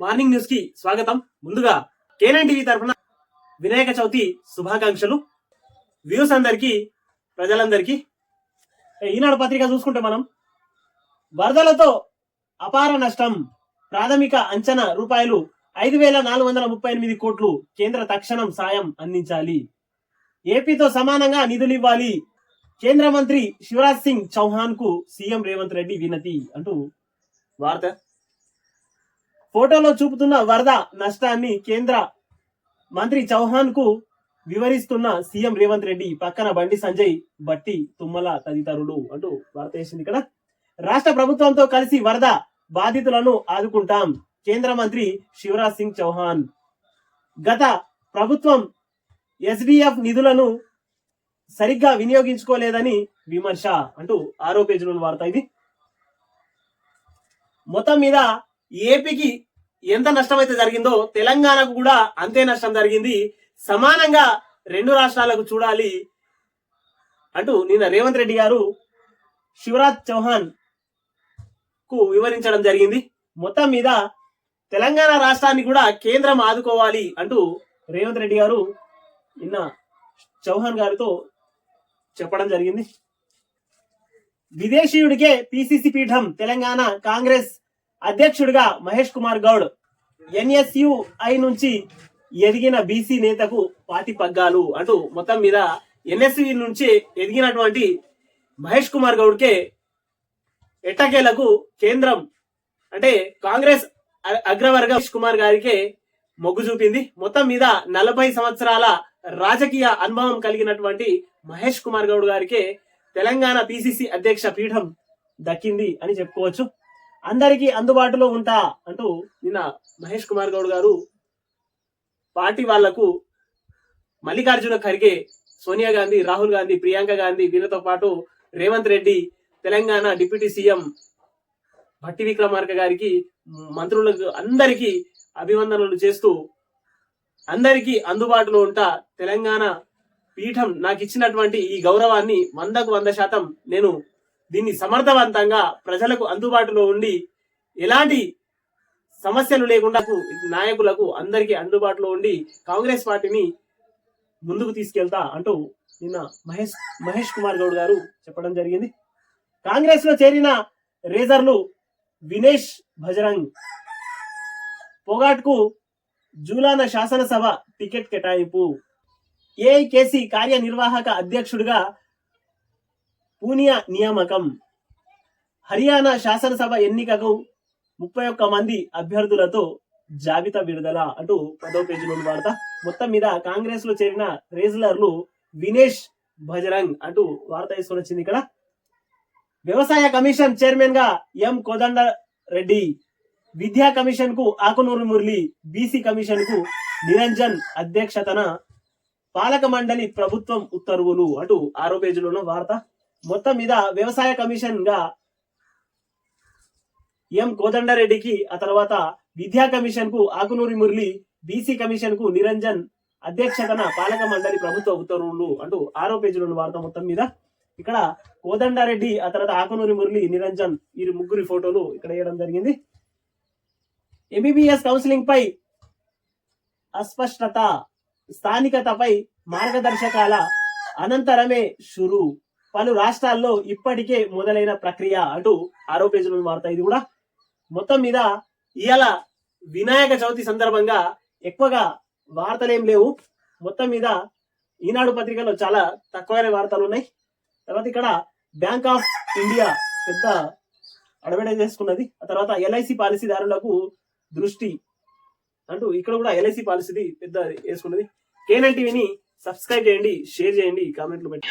Morning న్యూస్కి స్వాగతం. ముందుగా కేనన్ టీవీ తరఫున వినాయక చవితి శుభాకాంక్షలు. వ్యూస్ అందరికి ప్రజలందరికీ. ఈనాడు పత్రిక చూసుకుంటే మనం వరదలతో అపార నష్టం ప్రాథమిక అంచనా రూపాయలు ఐదు వేల నాలుగు వందల ముప్పై ఎనిమిది కోట్లు కేంద్ర తక్షణం సాయం అందించాలి. ఏపీతో సమానంగా నిధులు ఇవ్వాలి. కేంద్ర మంత్రి శివరాజ్ సింగ్ చౌహాన్కు సీఎం రేవంత్ రెడ్డి వినతి అంటూ వార్త. ఫోటోలో చూపుతున్న వరద నష్టాన్ని కేంద్ర మంత్రి చౌహాన్కు వివరిస్తున్న సీఎం రేవంత్ రెడ్డి పక్కన బండి సంజయ్ బట్టి తుమ్మల తదితరులు అంటూ వార్త వేసింది ఇక్కడ. రాష్ట్ర ప్రభుత్వంతో కలిసి వరద బాధితులను ఆదుకుంటాం కేంద్ర మంత్రి శివరాజ్ సింగ్ చౌహాన్. గత ప్రభుత్వం ఎస్డిఎఫ్ నిధులను సరిగ్గా వినియోగించుకోలేదని విమర్శ అంటూ ఆరో పేజీలోని వార్త ఇది. మొత్తం మీద ఏపీకి ఎంత నష్టం అయితే జరిగిందో తెలంగాణకు కూడా అంతే నష్టం జరిగింది. సమానంగా రెండు రాష్ట్రాలకు చూడాలి అంటూ నిన్న రేవంత్ రెడ్డి గారు శివరాజ్ చౌహాన్కు వివరించడం జరిగింది. మొత్తం మీద తెలంగాణ రాష్ట్రాన్ని కూడా కేంద్రం ఆదుకోవాలి అంటూ రేవంత్ రెడ్డి గారు నిన్న చౌహాన్ గారితో చెప్పడం జరిగింది. విదేశీయుడికే పిసిసి పీఠం తెలంగాణ కాంగ్రెస్ అధ్యక్షుడిగా మహేష్ కుమార్ గౌడ్ ఎన్ఎస్యుఐ నుంచి ఎదిగిన బీసీ నేతకు పార్టీ పగ్గాలు. అంటూ మొత్తం మీద ఎన్ఎస్యు నుంచి ఎదిగినటువంటి మహేష్ కుమార్ గౌడ్కే ఎట్టకేలకు కేంద్రం అంటే కాంగ్రెస్ అగ్రవర్గ మహేష్ కుమార్ గారికే మొగ్గు చూపింది. మొత్తం మీద నలభై సంవత్సరాల రాజకీయ అనుభవం కలిగినటువంటి మహేష్ కుమార్ గౌడ్ గారికే తెలంగాణ పిసిసి అధ్యక్ష పీఠం దక్కింది అని చెప్పుకోవచ్చు. అందరికీ అందుబాటులో ఉంటా అంటూ నిన్న మహేష్ కుమార్ గౌడ్ గారు పార్టీ వాళ్ళకు మల్లికార్జున ఖర్గే సోనియా గాంధీ రాహుల్ గాంధీ ప్రియాంక గాంధీ వీళ్ళతో పాటు రేవంత్ రెడ్డి తెలంగాణ డిప్యూటీ సీఎం భట్టి విక్రమార్క గారికి మంత్రులకు అందరికీ అభివందనలు చేస్తూ అందరికీ అందుబాటులో ఉంటా తెలంగాణ పీఠం నాకు ఇచ్చినటువంటి ఈ గౌరవాన్ని వందకు వంద శాతం నేను దీన్ని సమర్థవంతంగా ప్రజలకు అందుబాటులో ఉండి ఎలాంటి సమస్యలు లేకుండా నాయకులకు అందరికీ అందుబాటులో ఉండి కాంగ్రెస్ పార్టీని ముందుకు తీసుకెళ్తా అంటూ నిన్న మహేష్ మహేష్ కుమార్ గౌడ్ గారు చెప్పడం జరిగింది. కాంగ్రెస్లో చేరిన రేజర్లు వినేష్ భజరంగ్ పొగాట్కు జూలాన శాసనసభ టికెట్ కేటాయింపు. ఏఐకేసి కార్యనిర్వాహక అధ్యక్షుడిగా పూనియా నియామకం. హర్యానా శాసనసభ ఎన్నికకు ముప్పై ఒక్క మంది అభ్యర్థులతో జాబితా విడుదల అంటూ పదో పేజీలోని వార్త. మొత్తం మీద కాంగ్రెస్లో చేరిన రేజ్లర్లు వినేష్ భజరంగ్ అంటూ వార్త తీసుకొని వచ్చింది ఇక్కడ. వ్యవసాయ కమిషన్ చైర్మన్గా ఎం కోదండ రెడ్డి విద్యా కమిషన్కు ఆకునూరు మురళి బీసీ కమిషన్కు నిరంజన్ అధ్యక్షతన పాలక మండలి ప్రభుత్వం ఉత్తర్వులు అటు ఆరో పేజీలోనూ వార్త. మొత్తం మీద వ్యవసాయ కమిషన్గా ఎం కోదండరెడ్డికి ఆ తర్వాత విద్యా కమిషన్కు ఆకునూరి మురళి బీసీ కమిషన్కు నిరంజన్ అధ్యక్షతన పాలక మండలి ప్రభుత్వ ఉత్తర్వులు అంటూ ఆరో పేజీలోని వార్త మొత్తం మీద. ఇక్కడ కోదండారెడ్డి ఆ తర్వాత ఆకునూరి మురళి నిరంజన్ వీరి ముగ్గురి ఫోటోలు ఇక్కడ వేయడం జరిగింది. ఎంబీబీఎస్ కౌన్సిలింగ్ పై అస్పష్టత స్థానికతపై మార్గదర్శకాల అనంతరమే షురు. పలు రాష్ట్రాల్లో ఇప్పటికే మొదలైన ప్రక్రియ అంటూ ఆరో పేజీలో వార్త ఇది కూడా మొత్తం మీద ఇవాళ వినాయక చవితి సందర్భంగా ఎక్కువగా వార్తలేం లేవు. మొత్తం మీద ఈనాడు పత్రికలో చాలా తక్కువైన వార్తలు ఉన్నాయి. తర్వాత ఇక్కడ బ్యాంక్ ఆఫ్ ఇండియా పెద్ద అడ్వర్టైజ్ చేసుకున్నది. ఆ తర్వాత ఎల్ఐసి పాలసీదారులకు దృష్టి అంటూ ఇక్కడ కూడా ఎల్ఐసి పాలసీది పెద్ద వేసుకున్నది. కేనన్ టీవీని సబ్స్క్రైబ్ చేయండి షేర్ చేయండి కామెంట్లు పెట్టి